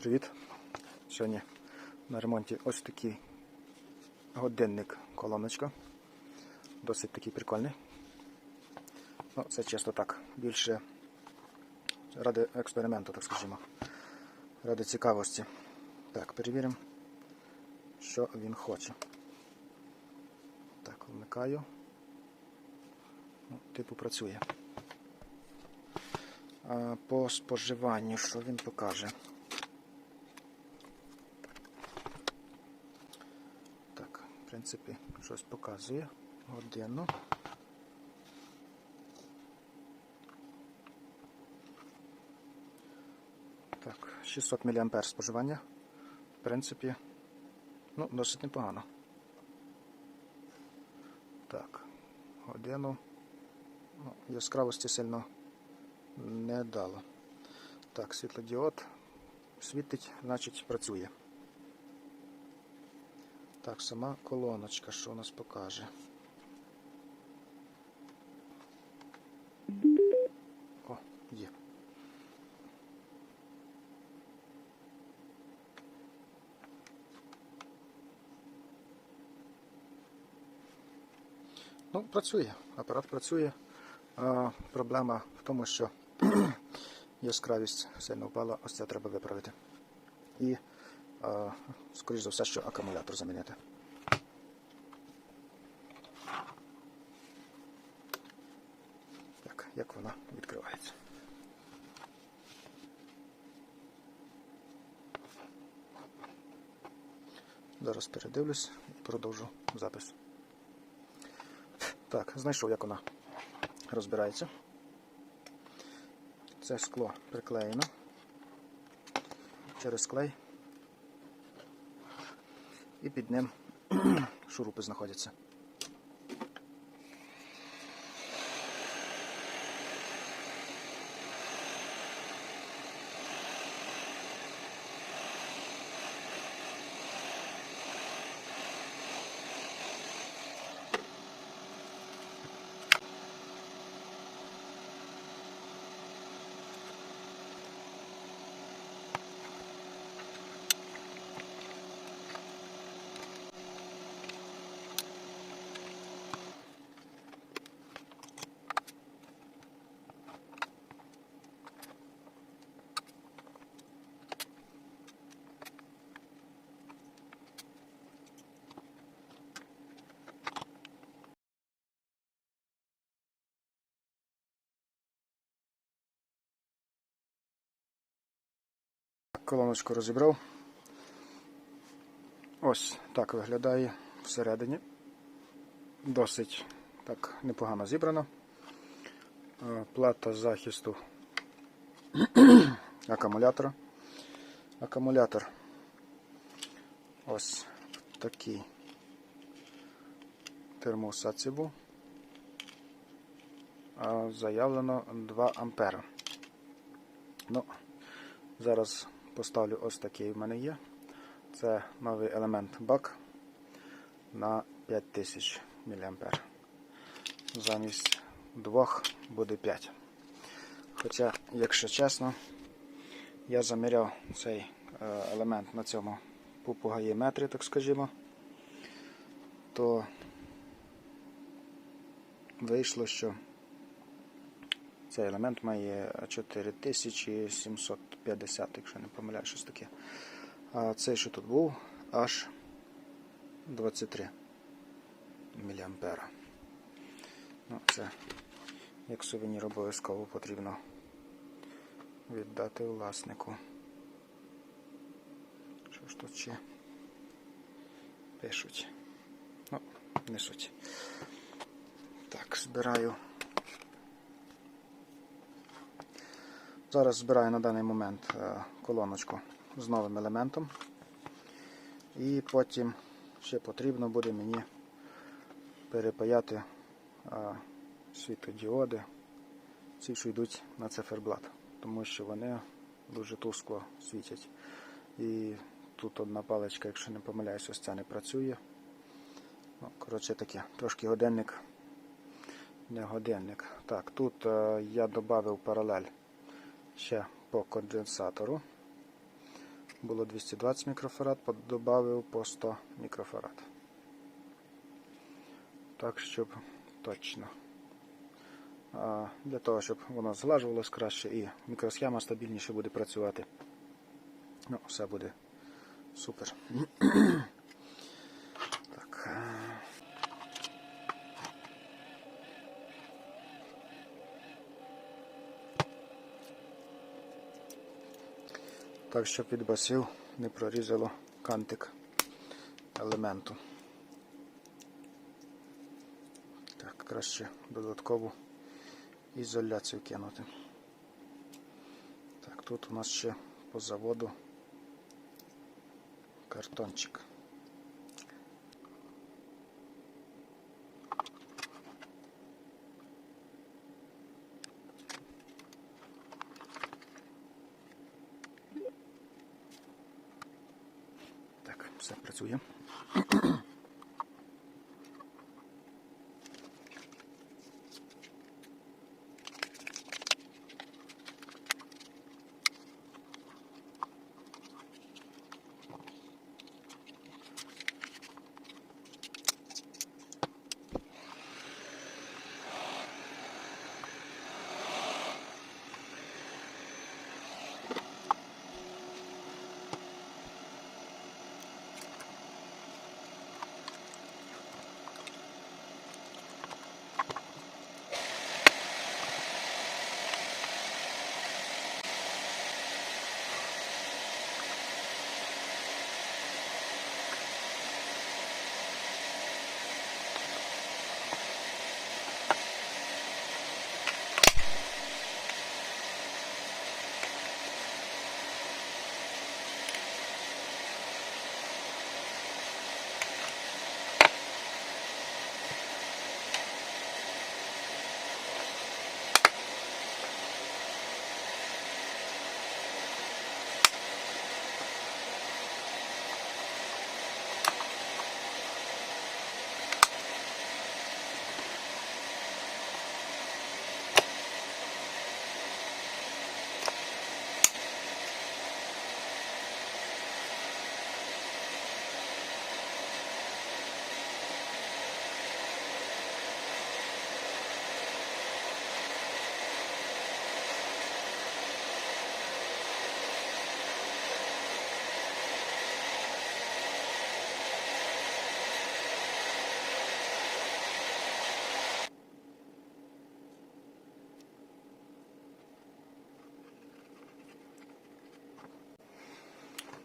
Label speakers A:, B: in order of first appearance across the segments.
A: Привіт! Сьогодні на ремонті ось такий годинник колоночка. Досить такий прикольний. Ну, це чисто так, більше ради експерименту, так скажімо. Ради цікавості. Так, перевіримо, що він хоче. Так, вмикаю. Ну, типу працює. А по споживанню, що він покаже? Так, в принципі, щось показує. Годину. Так, 600 мА споживання. В принципі, ну, досить непогано. Так, годину. Ну, яскравості сильно не дало. Так, світлодіод світить, значить працює. Так, сама колоночка, що у нас покаже. О, є. Ну, працює, апарат працює. А, проблема в тому, що яскравість сильно впала, ось це треба виправити. І, скоріш за все, що акумулятор замінити. Так, як вона відкривається. Зараз передивлюсь і продовжу запис. Так, знайшов, як вона розбирається. Це скло приклеєно через клей. І під ним шурупи знаходяться. Колоночку розібрав. Ось так виглядає всередині. Досить так непогано зібрано. Е, Плата захисту акумулятора. Акумулятор ось такий був. Заявлено 2 ампера. Ну, зараз поставлю ось такий в мене є. Це новий елемент бак на 5000 мА. Замість двох буде 5. Хоча, якщо чесно, я заміряв цей е, елемент на цьому пупугаєметрі, так скажімо, то вийшло, що цей елемент має 4750, якщо не помиляю, щось таке. А цей, що тут був, аж 23 мА. Ну, це як сувенір обов'язково потрібно віддати власнику. Що ж тут ще пишуть? Ну, не суть. Так, збираю. Зараз збираю на даний момент е, колоночку з новим елементом. І потім ще потрібно буде мені перепаяти е, світлодіоди, ці, що йдуть на циферблат, тому що вони дуже тускло світять. І тут одна паличка, якщо не помиляюсь, ось ця не працює. Ну, коротше таке, трошки годинник, не годинник. Так, тут е, я додав паралель ще по конденсатору. було 220 мікрофарад, додав по 100 мікрофарад. Так, щоб точно. Для того, щоб воно злажувалось краще і мікросхема стабільніше буде працювати. Ну, все буде супер. Так, щоб від басів не прорізало кантик елементу. Так, краще додаткову ізоляцію кинути. Так, тут у нас ще по заводу картончик. Так,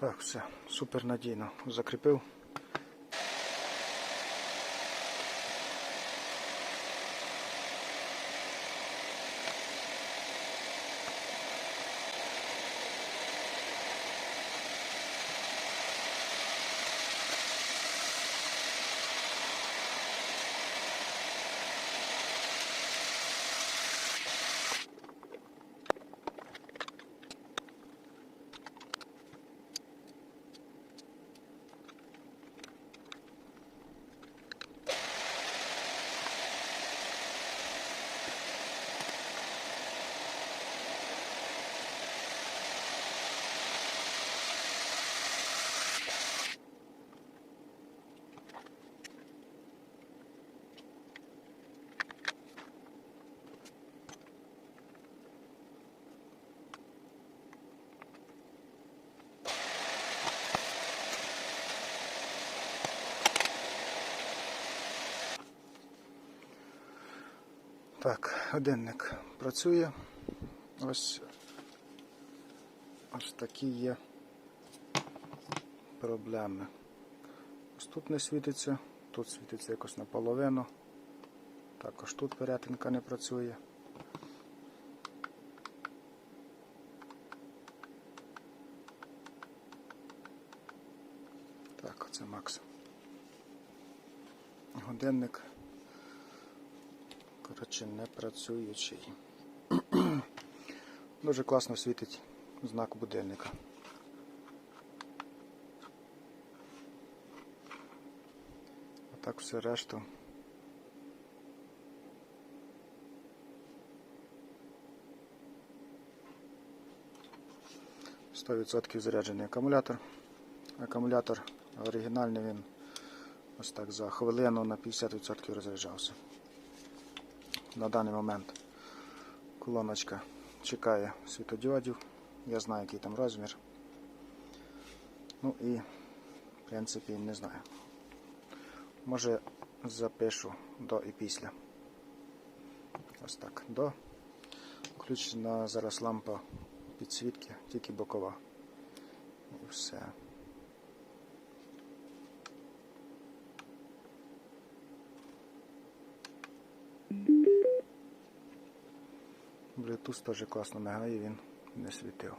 A: Так, все, супер надійно закріпив. Так, годинник працює. Ось ось такі є проблеми. Ось тут не світиться, тут світиться якось наполовину. Також тут перетинка не працює. Так, це Макс. Годинник. Коротше, не працюючий. Дуже класно світить знак будильника. А так все решту. 100% заряджений акумулятор. Акумулятор оригінальний він ось так за хвилину на 50% розряджався. На даний момент колоночка чекає світодіодів. Я знаю, який там розмір. Ну і, в принципі, не знаю. Може запишу до і після. Ось так. До. Включена зараз лампа підсвітки, тільки бокова. І все. Bluetooth теж класно мигає, він не світив.